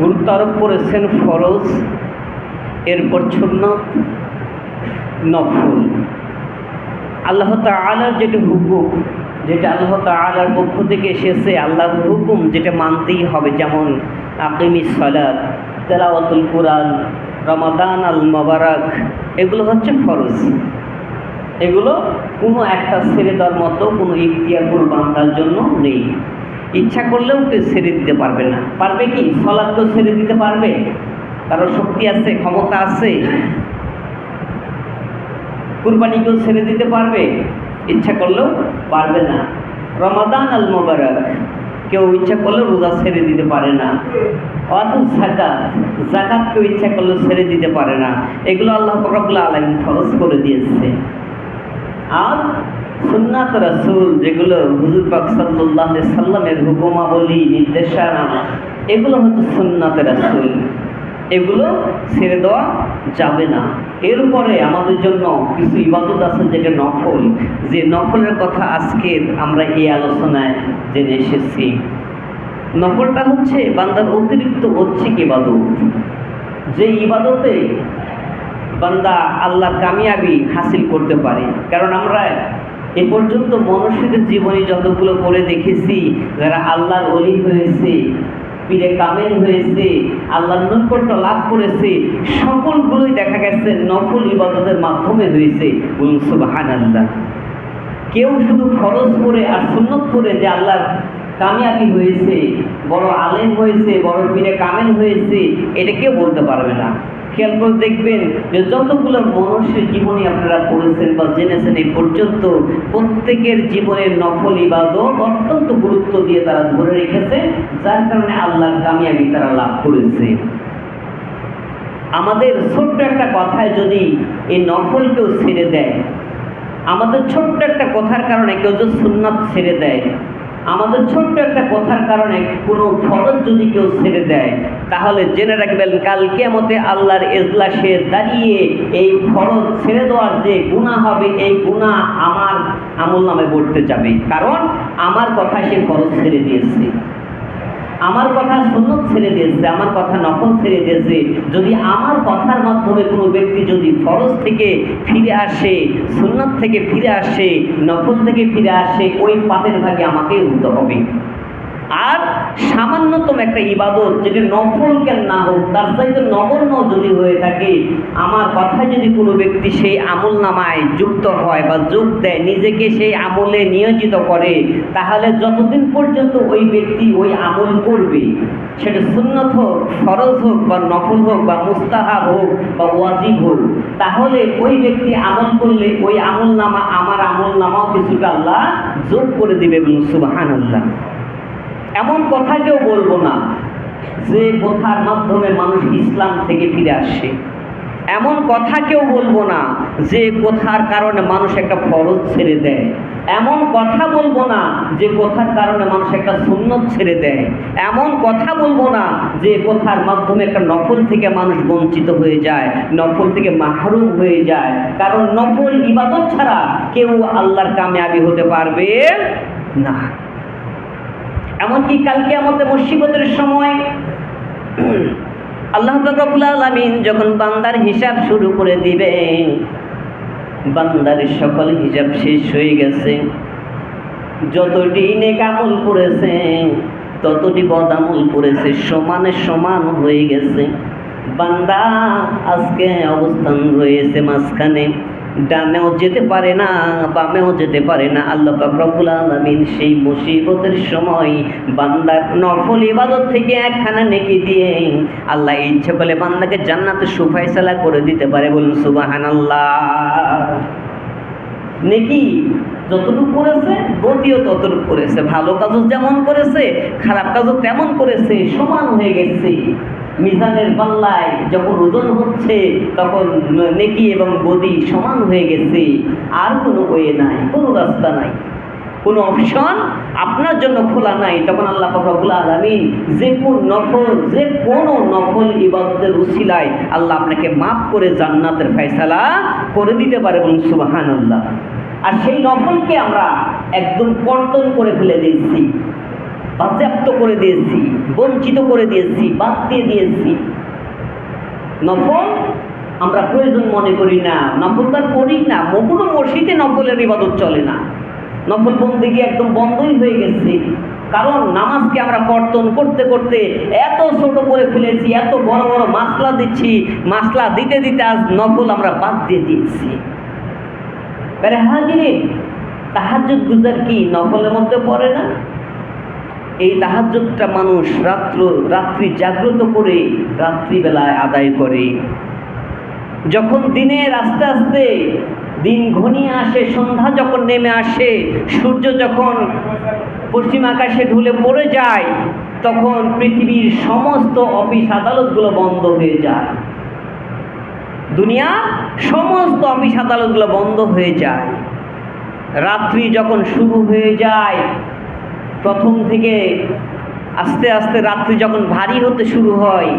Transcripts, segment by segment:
গুরুত্ব আরোপ করেছেন ফরজ, এরপর সুন্নত, নফল। আল্লাহ তালার যেটা হুকুম, যেটা আল্লাহ তালার পক্ষ থেকে এসেছে, আল্লাহর হুকুম যেটা মানতেই হবে, যেমন আকিমি সালাদ তেলাওয়াতুল কোরআন রমাদান আল মোবারক, এগুলো হচ্ছে ফরজ। এগুলো কোনো একটা ছেড়ে দেওয়ার মতো কোনো ইখতিয়ার কোনো বান্দার জন্য নেই। ইচ্ছা করলেও কেউ ছেড়ে দিতে পারবে না। পারবে কি? সলাদ তো ছেড়ে দিতে পারবে। কারও শক্তি আছে, ক্ষমতা আছে। কুরবানি কেউ ছেড়ে দিতে পারবে? ইচ্ছা করলেও পারবে না। রমাদান আল মোবারক। কেউ ইচ্ছা করলেও রোজা ছেড়ে দিতে পারে না। অত জাকাত জাকাত কেউ ইচ্ছা করলেও ছেড়ে দিতে পারে না। এগুলো আল্লাহ ফকরবুল্লা আলম ফরজ করে দিয়েছে। আর সুন্নাত রাসুল যেগুলো হুজুর পাক সাল্লাহ সাল্লামের হুকুমাবলী নির্দেশনা এগুলো হচ্ছে সুন্নাত রাসুল। এগুলো ছেড়ে দেওয়া যাবে না। এরপরে আমাদের জন্য কিছু ইবাদত আছে যেটা নফল। যে নফলের কথা আজকে আমরা এই আলোচনায় জেনে এসেছি। নফলটা হচ্ছে বান্দার অতিরিক্ত ঐচ্ছিক ইবাদত। যে ইবাদতে বান্দা আল্লাহর কামিয়াবি হাসিল করতে পারে। কারণ আমরা এ পর্যন্ত মনুষ্যদের জীবনী যতগুলো করে দেখেছি, যারা আল্লাহর অলি হয়েছে, পীরে কামেল হয়েছে, আল্লাহর নৈকট্য লাভ করেছে, সকলগুলোই দেখা গেছে নফল ইবাদতের মাধ্যমে হয়েছে। সুবাহান আল্লাহ কেউ শুধু খরচ করে আর সুন্নত করে যে আল্লাহর কামিয়াবি হয়েছে, বড় আলেম হয়েছে, বড় পীরে কামেল হয়েছে, এটা কেউ বলতে পারবে না। খেয়াল করে দেখবেন যে যতগুলো মনুষ্যের জীবনী আপনারা পড়েছেন বা জেনেছেন এই পর্যন্ত প্রত্যেকের জীবনের নফল ইবাদত অত্যন্ত গুরুত্ব দিয়ে তারা ধরে রেখেছে, যার কারণে আল্লাহর কামিয়াবি তারা লাভ করেছে। আমাদের ছোট্ট একটা কথায় যদি এই নফল কেউ ছেড়ে দেয়, আমাদের ছোট্ট একটা কথার কারণে কেউ যদি সুন্নাত ছেড়ে দেয় আমাদের ছোট্ট একটা কথার কারণে কোনো ফরজ যদি কেউ ছেড়ে দেয়, তাহলে জেনে রাখবেন কাল কেমতে আল্লাহর এজলাসে দাঁড়িয়ে এই ফরজ ছেড়ে দেওয়ার যে গুণা হবে, এই গুণা আমার আমল নামে বলতে যাবে। কারণ আমার কথা সে ফরজ ছেড়ে দিয়েছে। আমার কথা শূন্য ছেড়ে দিয়েছে, আমার কথা নকল ছেড়ে দিয়েছে। যদি আমার কথার মাধ্যমে কোনো ব্যক্তি যদি ফরজ থেকে ফিরে আসে, সুন্নত থেকে ফিরে আসে, নকল থেকে ফিরে আসে, ওই পাপের ভাগে আমাকেই উঠতে হবে। আর সামান্যতম একটা ইবাদত যেটা নফল কেন না হোক, তার চাইতে নগণ্য যদি হয়ে থাকে, আমার কথায় যদি কোনো ব্যক্তি সেই আমল নামায় যুক্ত হয় বা যোগ দেয়, নিজেকে সেই আমলে নিয়োজিত করে, তাহলে যতদিন পর্যন্ত ওই ব্যক্তি ওই আমল করবে, সেটা সুন্নত হোক, ফরজ হোক বা নফল হোক বা মুস্তাহাব হোক বা ওয়াজিব হোক, তাহলে ওই ব্যক্তি আমল করলে ওই আমল নামা, আমার আমল নামাও কিছুটা আল্লাহ যোগ করে দিবে সুবাহান আল্লাহ এমন কথা কেউ বলব না যে কথার মাধ্যমে মানুষ ইসলাম থেকে ফিরে আসে। এমন কথা কেউ বলব না যে কথার কারণে মানুষ একটা ফরজ ছেড়ে দেয়। এমন কথা বলব না যে কথার কারণে মানুষ একটা সুন্নত ছেড়ে দেয়। এমন কথা বলব না যে কথার মাধ্যমে একটা নফল থেকে মানুষ বঞ্চিত হয়ে যায়, নফল থেকে মাহরুম হয়ে যায়। কারণ নফল ইবাদত ছাড়া কেউ আল্লাহর কামিয়াবি হতে পারবে না। এমনকি কালকে আমাদের মুসিবতের সময় আল্লাহ রবুল আলমিন যখন বান্দার হিসাব শুরু করে দিবেন বান্দার সকল হিসাব শেষ হয়ে গেছে। যতটি নেকামল করেছে, ততটি বদামল করেছে, সমানে সমান হয়ে গেছে। বান্দা আজকে অবস্থান রয়েছে মাঝখানে। ডানেও যেতে পারে না বামেও যেতে পারে না। আল্লাহ রব্বুল আলমিন সেই মুসিবতের সময় বান্দার নফল ইবাদত থেকে একখানা নেকি দিয়ে আল্লাহ ইচ্ছে করলে বান্দাকে জান্নাতে সুফাইসালা করে দিতে পারে বলুন সুবাহান আল্লাহ নেকি যতটুকু করেছে, গতিও ততটুকু করেছে। ভালো কাজও যেমন করেছে, খারাপ কাজও তেমন করেছে, সমান হয়ে গেছে। মিজানের পাল্লায় যখন ওজন হচ্ছে, তখন নেকি এবং গদি সমান হয়ে গেছে। আর কোনো ওয়ে নাই, কোনো রাস্তা নাই। কোনো অপশন আপনার জন্য খোলা নাই। তখন আল্লাহ রবুল আলমিন যে কোন নফল, যে কোনো নফল ইবাদতের উশিলায় আল্লাহ আপনাকে মাফ করে জান্নাতের ফয়সালা করে দিতে পারে বলুন সুবাহান আল্লাহ আর সেই নফলকে আমরা একদম কর্তন করে ফেলে দিচ্ছি বাজেয়াপ্ত করে দিয়েছি, বঞ্চিত করে দিয়েছি, বাদ দিয়ে দিয়েছি। নফল আমরা প্রয়োজন মনে করি না, নফল তার করি না কোনো মসজিদে নফলের ইবাদত চলে না। নফল বন্দিগি একদম বন্ধই হয়ে গেছে। কারণ নামাজকে আমরা কর্তন করতে করতে এত ছোট করে ফেলেছি, এত বড় বড় মাসলা দিচ্ছি, মাসলা দিতে দিতে আজ নফল আমরা বাদ দিয়ে দিয়েছি। হাজিরে, তাহাজ্জুদ গুজার কি নফলের মধ্যে পড়ে না? এই তাহাজ্জুদটা মানুষ রাত্র, রাত্রি জাগ্রত করে রাত্রিবেলায় আদায় করে। যখন দিনের আস্তে আস্তে দিন ঘনিয়ে আসে, সন্ধ্যা যখন নেমে আসে, সূর্য যখন পশ্চিম আকাশে ঢুলে পড়ে যায়, তখন পৃথিবীর সমস্ত অফিস আদালতগুলো বন্ধ হয়ে যায়। দুনিয়া সমস্ত অফিস আদালতগুলো বন্ধ হয়ে যায়। রাত্রি যখন শুরু হয়ে যায় প্রথম থেকে আস্তে আস্তে রাত্রি যখন ভারী হতে শুরু হয়,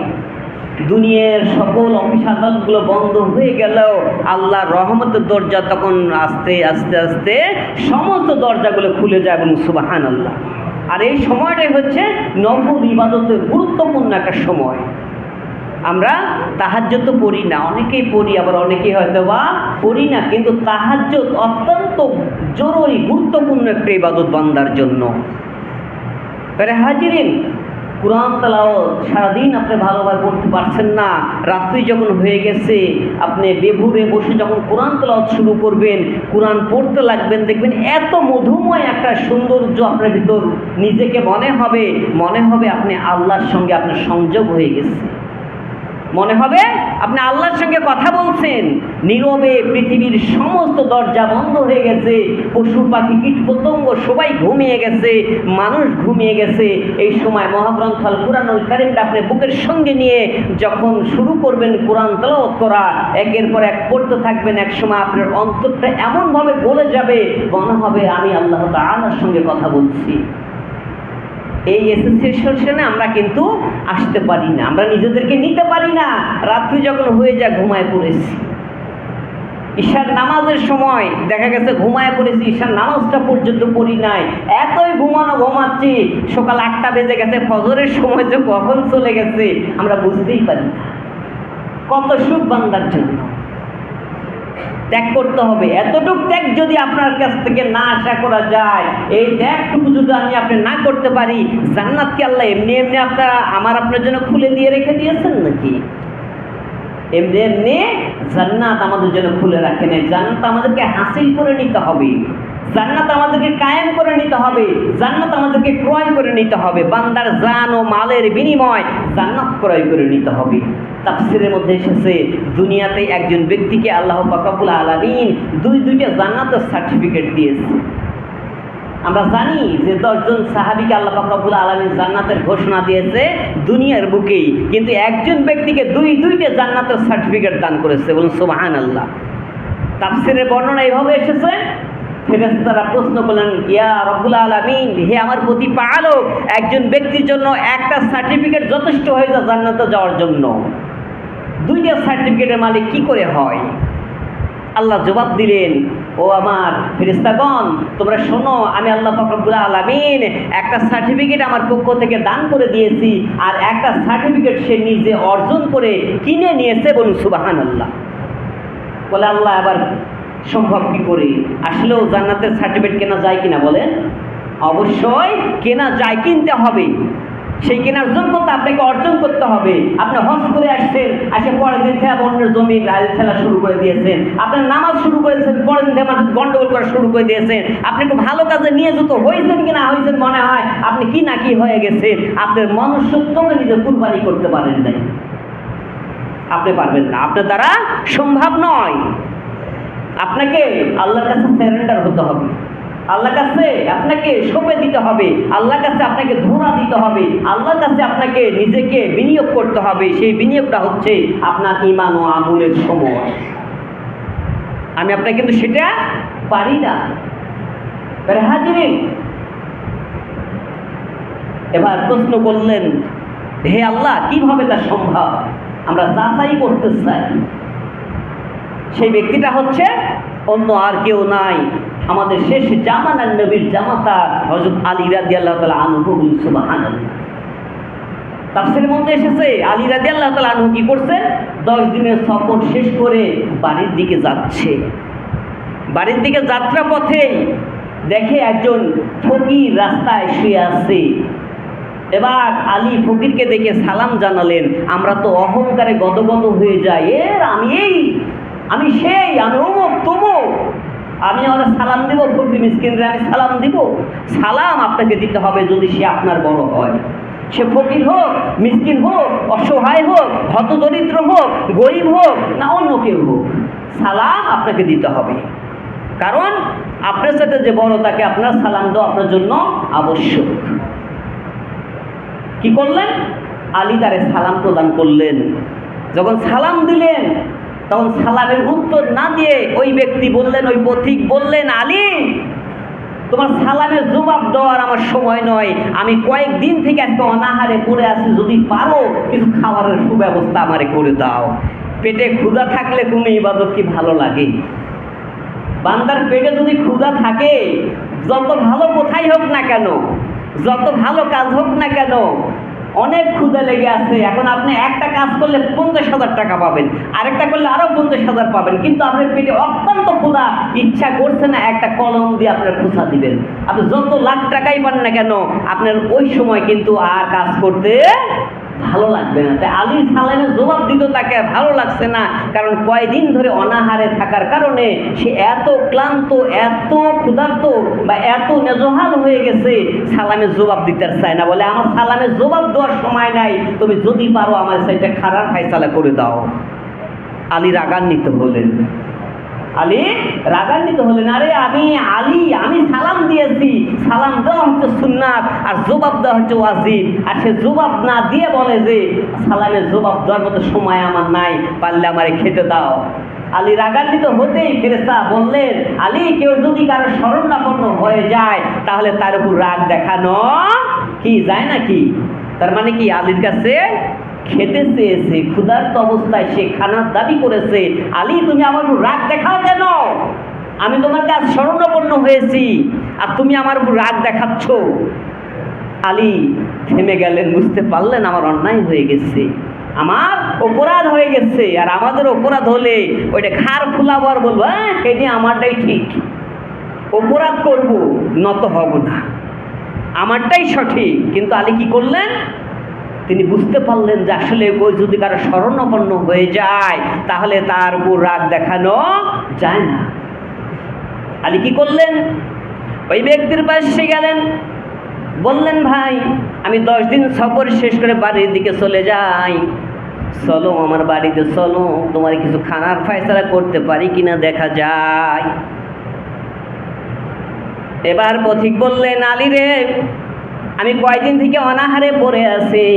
দুনিয়ার সকল অফিস আদালতগুলো বন্ধ হয়ে গেলেও আল্লাহ রহমতের দরজা তখন আস্তে আস্তে আস্তে সমস্ত দরজাগুলো খুলে যায় এবং সুবাহান আল্লাহ আর এই সময়টাই হচ্ছে নফল ইবাদতের গুরুত্বপূর্ণ একটা সময়। আমরা তাহাজ্য তো পড়ি না, অনেকেই পড়ি, আবার অনেকেই হয়তো বা পড়ি না, কিন্তু তাহাজ্য অত্যন্ত জরুরি, গুরুত্বপূর্ণ একটা ইবাদত বান্দার জন্য। তাহলে হাজিরিন, কোরআন তালাও সারাদিন আপনি ভালোভাবে পড়তে পারছেন না। রাত্রি যখন হয়ে গেছে, আপনি বেভুরে বসে যখন কোরআন তালাওয়াত শুরু করবেন, কোরআন পড়তে লাগবেন, দেখবেন এত মধুময় একটা সৌন্দর্য আপনার ভিতর নিজেকে মনে হবে। মনে হবে আপনি আল্লাহর সঙ্গে আপনার সংযোগ হয়ে গেছে। মনে হবে, আপনি আল্লাহর সঙ্গে কথা বলছেন, নীরবে পৃথিবীর সমস্ত দরজা বন্ধ হয়ে গেছে, পশু পাখি কীট পতঙ্গ সবাই ঘুমিয়ে গেছে, মানুষ ঘুমিয়ে গেছে। এই সময় মহাগ্রন্থ আল কোরআনুল কারিমটা আপনি বুকের সঙ্গে নিয়ে যখন শুরু করবেন কোরআন তেলাওয়াত করা, একের পর এক পড়তে থাকবেন, এক সময় আপনার অন্তরটা এমনভাবে গলে যাবে, মনে হবে আমি আল্লাহ তাআলার সঙ্গে কথা বলছি। এই অ্যাসোসিয়েশনে আমরা কিন্তু আসতে পারি না। আমরা নিজেদেরকে নিতে পারি না। রাত্রি যখন হয়ে যায়, ঘুমায় পড়েছি। ঈশার নামাজের সময় দেখা গেছে, ঘুমায় পড়েছি, ঈশার নামাজটা পর্যন্ত পড়ি নাই। এতই ঘুমানো ঘুমাচ্ছি, সকাল আটটা বেজে গেছে, ফজরের সময় যে কখন চলে গেছে, আমরা বুঝতেই পারি না। কত সুখ বান্দার জন্য। ত্যাগ করতে হবে। এতটুক ত্যাগ যদি আপনার কাছ থেকে না আশা করা যায়, এই ত্যাগটুকু যদি আমি আপনি না করতে পারি, জান্নাতকে আল্লাহ এমনি এমনি আপনারা, আমার আপনার জন্য খুলে দিয়ে রেখে দিয়েছেন নাকি? এমনি এমনি জান্নাত আমাদের জন্য খুলে রাখে নেই। জান্নাত আমাদেরকে হাসিল করে নিতে হবে। জান্নাত আমাদেরকে কায়েম করে নিতে হবে। জান্নাত আমাদেরকে ক্রয় করে নিতে হবে। বান্দার জান ও মালের বিনিময় জান্নাত ক্রয় করে নিতে হবে। তাফসিরের মধ্যে এসেছে, দুনিয়াতে একজন ব্যক্তিকে আল্লাহ পাকাবুল আলমিন দুই দুইটা জান্নাতের সার্টিফিকেট দিয়েছে। আমরা জানি যে দশজন সাহাবিকে আল্লাহ পাকাবুল আলমিন জান্নাতের ঘোষণা দিয়েছে দুনিয়ার বুকেই। কিন্তু একজন ব্যক্তিকে দুই দুইটা জান্নাতের সার্টিফিকেট দান করেছে। বলুন সুবাহান আল্লাহ তাফসিরের বর্ণনা এইভাবে এসেছে ফেরেস্তারা প্রশ্ন করলেন, ইয়া রব্বুল আলমিন, হে আমার প্রতি পালক একজন ব্যক্তির জন্য একটা সার্টিফিকেট যথেষ্ট হয়ে যায় জান্নাতে যাওয়ার জন্য। দুইটা সার্টিফিকেটের মালিক কি করে হয়? আল্লাহ জবাব দিলেন ও আমার ফেরিস্তাগণ তোমরা শোনো, আমি আল্লাহ ফকরবুল আলমিন একটা সার্টিফিকেট আমার পক্ষ থেকে দান করে দিয়েছি, আর একটা সার্টিফিকেট সে নিজে অর্জন করে কিনে নিয়েছে বলুন সুবাহান আল্লাহ বলে আল্লাহ আবার সম্ভব কি করে? আসলেও জান্নাতের সার্টিফিকেট কেনা যায় কিনা বলেন? অবশ্যই কেনা যায়, কিনতে হবে। সেই কেনার যোগ্যতা আপনাকে অর্জন করতে হবে। আপনি হজ করে আসছেন, আসে পরের দিন থেকে অন্যের জমি রাজ খেলা শুরু করে দিয়েছেন। আপনার নামাজ শুরু করেছেন, পরের দিন থেকে গন্ডগোল করা শুরু করে দিয়েছেন। আপনি একটু ভালো কাজে নিয়ে যেত হয়েছেন কি না হয়েছেন মনে হয় আপনি কি না কি হয়ে গেছেন, আপনার মনুষ্যত্বকে নিজে কুরবানি করতে পারেন নাই। আপনি পারবেন না। আপনার দ্বারা সম্ভব নয়। আপনাকে আল্লাহর কাছে স্যারেন্ডার হতে হবে। আল্লাহর কাছে আপনাকে সঁপে দিতে হবে আল্লাহ কাছে আপনাকে ধোঁয়া দিতে হবে, আল্লাহর কাছে আপনাকে নিজেকে বিনিয়োগ করতে হবে, সেই বিনিয়োগটা হচ্ছে আপনার ইমান ও আমলের সময়। আমি আপনাকে কিন্তু সেটা পারি না। হাজিরিন, এবার প্রশ্ন করলেন, হে আল্লাহ, কীভাবে তা সম্ভব? আমরা যাচাই করতে চাই। সেই ব্যক্তিটা হচ্ছে অন্য আর কেউ নাই। আমাদের শেষ জামানার নবীর জামাতা হজরত আলী রাজি আল্লাহ তালা আনুভব সুবাহান তাফসিরের মধ্যে এসেছে, আলী রাজি আল্লাহ তালা আনহু কি করছে? দশ দিনের সফর শেষ করে বাড়ির দিকে যাচ্ছে। বাড়ির দিকে যাত্রা পথে দেখে একজন ফকির রাস্তায় শুয়ে আছে। এবার আলী ফকিরকে দেখে সালাম জানালেন, আমরা তো অহংকারে গদগদ হয়ে যাই। এর আমি এই আমি সেই, আমি অমুক তমুক। আমি ওরা সালাম দিব ফকির মিসকিনরে আমি সালাম দিব। সালাম আপনাকে দিতে হবে যদি সে আপনার বড় হয়। সে ফকির হোক, মিসকিন হোক, অসহায় হোক, হতদরিদ্র হোক, গরিব হোক, না অন্য কেউ হোক, সালাম আপনাকে দিতে হবে। কারণ আপনার সাথে যে বড়, তাকে আপনার সালাম দেওয়া আপনার জন্য আবশ্যক। কি করলেন? আলী তারে সালাম প্রদান করলেন। যখন সালাম দিলেন তখন সালামের উত্তর না দিয়ে ওই ব্যক্তি বললেন, ওই পথিক বললেন, আলী, তোমার সালামের জবাব দেওয়ার আমার সময় নয়। আমি কয়েকদিন থেকে একটা অনাহারে পড়ে আছি। যদি পারো, কিছু খাবারের সুব্যবস্থা আমারে করে দাও। পেটে ক্ষুধা থাকলে কোনো ইবাদত কি ভালো লাগে? বান্দার পেটে যদি ক্ষুধা থাকে, যত ভালো কোথায় হোক না কেন, যত ভালো কাজ হোক না কেন অনেক ক্ষুদে লেগে আছে। এখন আপনি একটা কাজ করলে পঞ্চাশ হাজার টাকা পাবেন। আরেকটা করলে আরও পঞ্চাশ হাজার পাবেন। কিন্তু আপনার পেটে অত্যন্ত ক্ষুদা ইচ্ছা করছে না, একটা কলম দিয়ে আপনার খোঁচা দিবেন। আপনি যত লাখ টাকাই পান না কেন, আপনার ওই সময় কিন্তু আর কাজ করতে ভালো লাগবে না। তাই আলী সালামের জবাব দিত তাকে, ভালো লাগছে না। কারণ কয়দিন ধরে অনাহারে থাকার কারণে সে এত ক্লান্ত, এত ক্ষুধার্ত বা এত নেজহাল হয়ে গেছে, সালামের জবাব দিতে চায় না। বলে, আমার সালামের জবাব দেওয়ার সময় নাই। তুমি যদি পারো আমার সেটা খারাপ ফাইসালা করে দাও। আলী রাগান্বিত হলেন। আলী রাগান্বিত হলেন, আরে আমি আলী, আমি সালাম দিয়েছি। সালাম দেওয়া হচ্ছে সুন্নাত আর জবাব দেওয়া হচ্ছে ওয়াজিব। আর সে জবাব না দিয়ে বলে যে, সালামের জবাব দেওয়ার মতো সময় আমার নাই, পারলে আমারে খেতে দাও। আলী রাগান্বিত হতেই ফেরেস্তা বললেন, আলী, কেউ যদি কারও শরণাপন্ন হয়ে যায়, তাহলে তার উপর রাগ দেখানো কি, যায় নাকি? তার মানে কি, আলীর কাছে খেতে চেয়েছে, ক্ষুধার্ত অবস্থায় সে খানার দাবি করেছে, আলী, তুমি আমার রাগ দেখাও কেন? আমি তোমার কাছে শরণাপন্ন হয়েছি আর তুমি আমার উপর রাগ দেখাচ্ছ। আলী থেমে গেলেন, বুঝতে পারলেন আমার অন্যায় হয়ে গেছে, আমার অপরাধ হয়ে গেছে, আর আমাদের অপরাধ হলে ওইটা ঘাড় ফুলাবো আর বলব হ্যাঁ এটি আমারটাই ঠিক, অপরাধ করব, নত হব না। আমারটাই সঠিক, কিন্তু আলী কি করলেন? তিনি বুঝতে পারলেন যে আসলে ওই যদি কারও শরণাপন্ন হয়ে যায়, তাহলে তার উপর রাগ দেখানো যায় না। আলী কি করলেন? ওই ব্যক্তির পাশে গেলেন। বললেন, ভাই, আমি দশ দিন সফর শেষ করে বাড়ির দিকে চলে যাই। চলো আমার বাড়িতে, চলো। তোমার কিছু খানার ফায়সালা করতে পারি কিনা দেখা যায়। এবার পথিক বললেন, আলী রে আমি কয়দিন থেকে অনাহারে পড়ে আছি।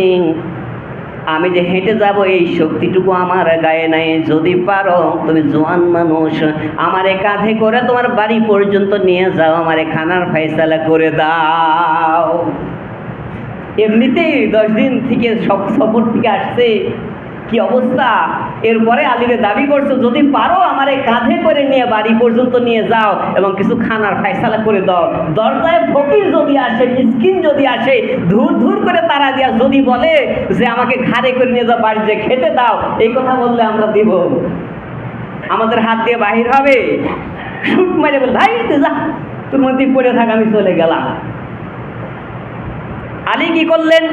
আমি যে হেঁটে যাব, এই শক্তিটুকু আমার গায়ে নাই। যদি পারো, তুমি জোয়ান মানুষ, আমারে কাঁধে করে তোমার বাড়ি পর্যন্ত নিয়ে যাও, আমারে খানার ফাইসালা করে দাও। এমনিতেই দশ দিন থেকে সব সফর থেকে আসছে। কি অবস্থা? এরপরে আলিরে দাবি করছ, যদি পারো, আমারে কাঁধে করে নিয়ে বাড়ি পর্যন্ত নিয়ে যাও এবং কিছু খানার ফাইসালা করে দাও। দরজায় ফকির যদি যদি আসে, ধুর ধুর করে তারা দিয়া যদি বলে যে আমাকে ঘাড়ে করে নিয়ে যাও, বাড়িতে খেতে দাও, এই কথা বললে আমরা দিব। আমাদের হাত দিয়ে বাহির হবে। শুট মারে বল, ভাই, তুই যা, তোর মধ্যে পড়ে থাক, আমি চলে গেলাম। আলী কি করলেন?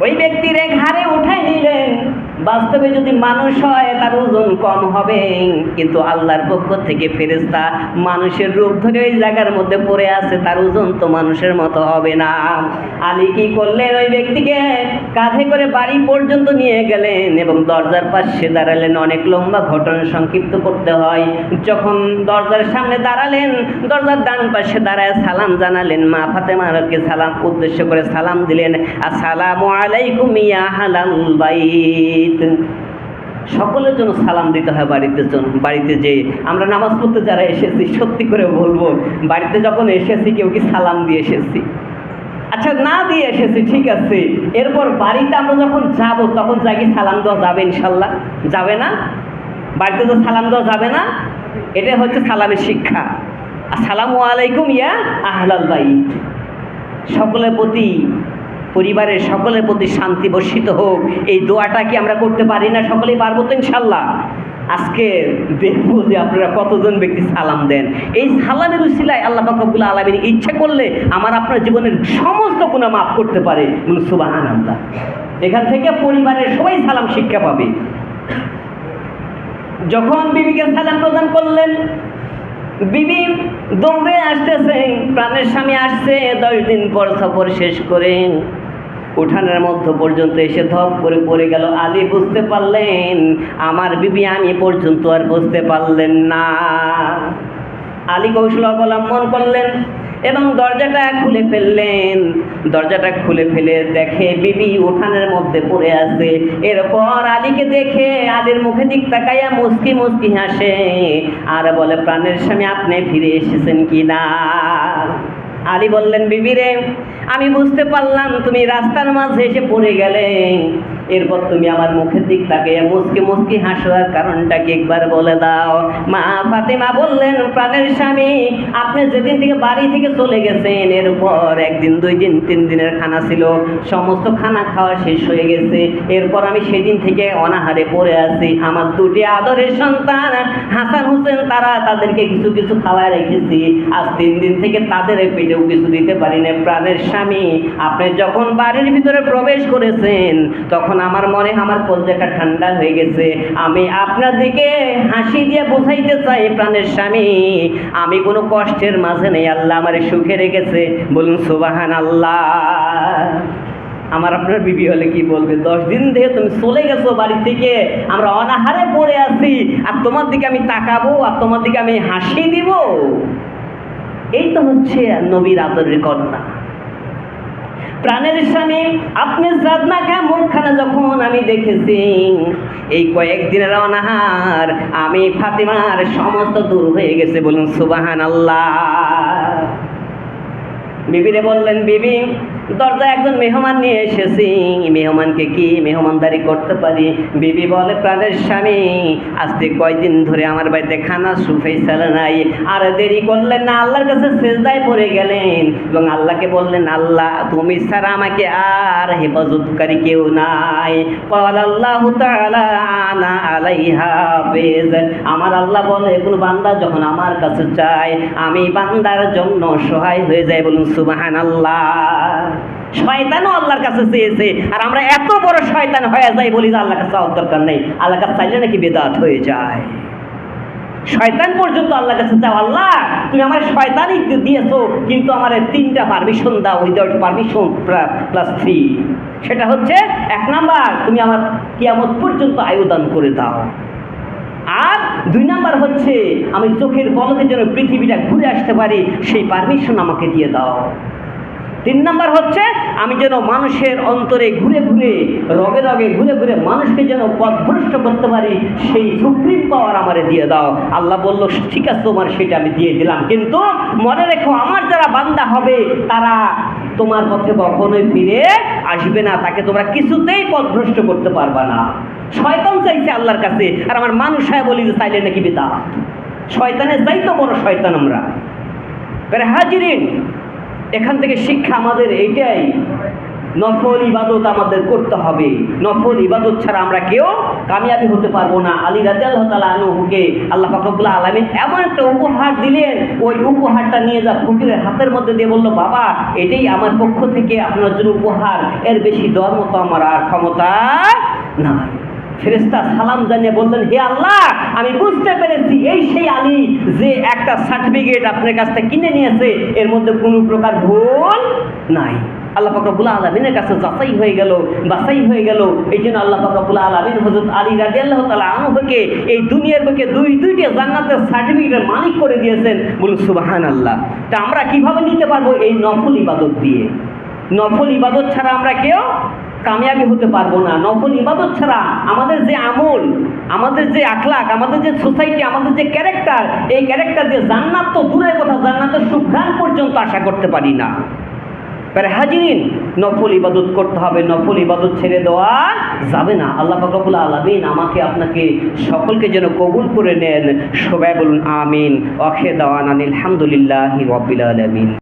ওই ব্যক্তির ঘাড়ে উঠাই নিলেন। বাস্তবে যদি মানুষ হয়, তার ওজন কম হবে। কিন্তু আল্লাহর পক্ষ থেকে ফেরেস্তা মানুষের রূপ ধরে ওই জায়গার মধ্যে পড়ে আছে, তার ওজন তো মানুষের মতো হবে না। আলী কি করলেন? ওই ব্যক্তিকে কাঁধে করে বাড়ি পর্যন্ত নিয়ে গেলেন এবং দরজার পাশে দাঁড়ালেন। অনেক লম্বা ঘটনা সংক্ষিপ্ত করতে হয়। যখন দরজার সামনে দাঁড়ালেন, দরজার ডান পাশে দাঁড়ায় সালাম জানালেন। মা ফাতেমাকে সালাম, উদ্দেশ্য করে সালাম দিলেন। আসসালামু আলাইকুম ইয়া হালাল বাইত সকলের জন্য সালাম দিতে হয় বাড়িতে বাড়িতে যে আমরা নামাজ পড়তে যারা এসেছি, সত্যি করে বলব, বাড়িতে যখন এসেছি কেউ কি সালাম দিয়ে এসেছি? আচ্ছা না দিয়ে এসেছি, ঠিক আছে। এরপর বাড়িতে আমরা যখন যাব, তখন যাই কি সালাম দেওয়া যাবে ইনশাল্লাহ? যাবে না? বাড়িতে তো সালাম দেওয়া যাবে না? এটা হচ্ছে সালামের শিক্ষা। আসসালামু আলাইকুম ইয়া আহলাল বাই সকলের প্রতি পরিবারের সকলের প্রতি শান্তি বর্ষিত হোক। এই দোয়াটা কি আমরা করতে পারি না? সকলেই পারব তো ইনশাল্লাহ। আজকে দেখব যে আপনারা কতজন ব্যক্তি সালাম দেন। এই সালামের উশিলায় আল্লাহ ফাকবুল আলমিন ইচ্ছা করলে আমার আপনার জীবনের সমস্ত গুণা মাফ করতে পারে। সুবাহান আল্লাহ এখান থেকে পরিবারের সবাই সালাম, শিক্ষা পাবে। যখন বিবিকে সালাম প্রদান করলেন, বিবি দৌড়ে আসতেছে, প্রাণের স্বামী আসছে, দশ দিন পর সফর শেষ করে উঠানের মধ্য পর্যন্ত এসে ধপ করে পড়ে গেল। আলী বুঝতে পারলেন, আমার বিবি আমি পর্যন্ত আর বুঝতে পারলেন না। আলী কৌশল অবলম্বন করলেন এবং দরজাটা খুলে ফেললেন। দরজাটা খুলে ফেলে দেখে বিবি উঠানের মধ্যে পড়ে আছে। এরপর আলীকে দেখে আলীর মুখে দিক তাকাইয়া মুস্কি মুস্কি হাসে। আর বলে, প্রাণের স্বামী, আপনি ফিরে এসেছেন কি না? আলী বললেন বিবিরে আমি বুঝতে পারলাম তুমি রাস্তার মাঝে এসে পড়ে গেলে। এরপর তুমি আমার মুখের দিক তাকে মুসকি মুসকি হাসোয়ার কারণটা কি একবার বলে দাও। মা ফাতেমা বললেন, প্রাণের স্বামী, আপনি যেদিন থেকে বাড়ি থেকে চলে গেছেন, এরপর একদিন, দুই দিন, তিন দিনের খানা ছিল, সমস্ত খানা খাওয়া শেষ হয়ে গেছে। এরপর আমি সেদিন থেকে অনাহারে পড়ে আছি। আমার দুটি আদরের সন্তান, হাসান হোসেন, তারা তাদেরকে কিছু কিছু খাওয়ায় রেখেছি। আজ তিন দিন থেকে তাদের পেটেও কিছু দিতে পারি না প্রাণের স্বামী, আপনি যখন বাড়ির ভিতরে প্রবেশ করেছেন, তখন আমার মনে আমার কলজাটা ঠান্ডা হয়ে গেছে। আমি আপনার দিকে হাসি দিয়ে বোঝাইতে চাই প্রাণের স্বামী। আমি কোনো কষ্টের মাঝে নেই, আল্লাহ আমার সুখে রেখেছে। বলুন সুবাহান আল্লাহ আমার আপনার বিবি হলে কি বলবে? দশ দিন থেকে তুমি চলে গেছো বাড়ি থেকে। আমরা অনাহারে পড়ে আছি। আর তোমার দিকে আমি তাকাবো, আর তোমার দিকে আমি হাসি দিব। এই তো হচ্ছে নবীর আদরের কন্যা। প্রাণের স্বামী, আপনি সাদনা খা মুখখানা যখন আমি দেখেছি, এই কয়েকদিনের অনাহার আমি ফাতিমার সমস্ত দূর হয়ে গেছে বলুন সুবাহান আল্লাহ বিবিরে বললেন, বিবি দরজা একজন মেহমান নিয়ে এসেছি। মেহমানকে কি মেহমানদারি করতে পারি? বিবি বলে, প্রাণের স্বামী, আজকে কয়দিন ধরে আমার বাড়িতে খানা সুফেই চালে নাই। আর দেরি করলেন না, আল্লাহর কাছে সেজদায় পড়ে গেলেন। এবং আল্লাহকে বললেন, আল্লাহ, তুমি ছাড়া আমাকে আর হেফাজতকারী কেউ নাই। আল্লাহ আমার আল্লাহ বলে, কোনো বান্দা যখন আমার কাছে চায়, আমি বান্দার জন্য সহায় হয়ে যায় বলুন সুবাহান আল্লাহ শয়তানও আল্লাহর কাছে চেয়েছে, আর আমরা এত বড় শয়তান হয়ে যাই বলি যে আল্লাহ কাছে দরকার নেই। আল্লাহ কাছে চাইলে নাকি বেদাত হয়ে যায়। শয়তান পর্যন্ত আল্লাহ কাছে চাও আল্লাহ, তুমি আমার শয়তানই দিয়েছ, কিন্তু আমার তিনটা পারমিশন দাও উইদাউট পারমিশন প্লাস থ্রি সেটা হচ্ছে, এক নাম্বার, তুমি আমার কিয়ামত পর্যন্ত আয়ুদান করে দাও। আর দুই নাম্বার হচ্ছে, আমি চোখের পলকে যেন পৃথিবীটা ঘুরে আসতে পারি, সেই পারমিশন আমাকে দিয়ে দাও। তিন নাম্বার হচ্ছে, আমি যেন মানুষের অন্তরে ঘুরে ঘুরে, রগে রগে ঘুরে ঘুরে মানুষকে যেন পথভ্রষ্ট করতে পারি, সেই সুপ্রিম পাওয়ার আমারে দিয়ে দাও। আল্লাহ বলল, ঠিক আছে তোমার, সেটা আমি দিয়ে দিলাম। কিন্তু মনে রেখো, আমার যারা বান্দা হবে, তারা তোমার পথে কখনোই ফিরে আসবে না। তাকে তোমরা কিছুতেই পথভ্রষ্ট করতে পারবা না। শয়তান চাইছে আল্লাহর কাছে। আর আমার মানুষ বলি যে, চাইলে নাকি বেদা শয়তানের চাইতো বড় শয়তান আমরা। হাজিরিন এখান থেকে শিক্ষা আমাদের এইটাই। নফল ইবাদত আমাদের করতে হবে। নফল ইবাদত ছাড়া আমরা কেউ কামিয়াবি হতে পারব না। আলী রাজিয়াল তালা আনুহুকে আল্লাহ ফাকরুল্লাহ আলমিন এমন একটা উপহার দিলেন। ওই উপহারটা নিয়ে যা ফকিরের হাতের মধ্যে দিয়ে বলল, বাবা, এটাই আমার পক্ষ থেকে আপনার জন্য উপহার। এর বেশি দেওয়ার মতো আমার আর ক্ষমতা নাই। ফেরেস্তা সালাম জানিয়ে বললেন, হে আল্লাহ, আমি বুঝতে পেরেছি, এই সেই আলী যে একটা সার্টিফিকেট আপনার কাছ থেকে কিনে নিয়েছে, এর মধ্যে কোনো প্রকার ভুল নাই। আল্লাহ ফাকরুল আলমিনের কাছে যাচাই হয়ে গেল, বাছাই হয়ে গেল। এই জন্য আল্লাহ ফাকরুল আলমিন হজরত আলী রাজি আল্লাহ তালা আনুহকে এই দুনিয়ার বুকে দুই, দুইটা জান্নাতের সার্টিফিকেটের মালিক করে দিয়েছেন। বলুন সুবাহান আল্লাহ তা আমরা কীভাবে নিতে পারব এই নফল ইবাদত দিয়ে? নফল ইবাদত ছাড়া আমরা কেউ কামিয়াবি হতে পারব না। নফল ইবাদত ছাড়া আমাদের যে আমল, আমাদের যে আখলাক আমাদের যে সোসাইটি আমাদের যে ক্যারেক্টার এই ক্যারেক্টার দিয়ে জান্নাত তো দূরের কথা, জান্নাতের সুঘ্রাণ পর্যন্ত আশা করতে পারি না। তাহলে হাজিরিন, নফল ইবাদত করতে হবে, নফল ইবাদত ছেড়ে দেওয়া যাবে না। আল্লাহ ফাকরুল আলমিন আমাকে, আপনাকে সকলকে যেন কবুল করে নেন। সবাই বলুন আমিন। অখে দাওয়ান আনিল আলহামদুলিল্লাহ আলমিন।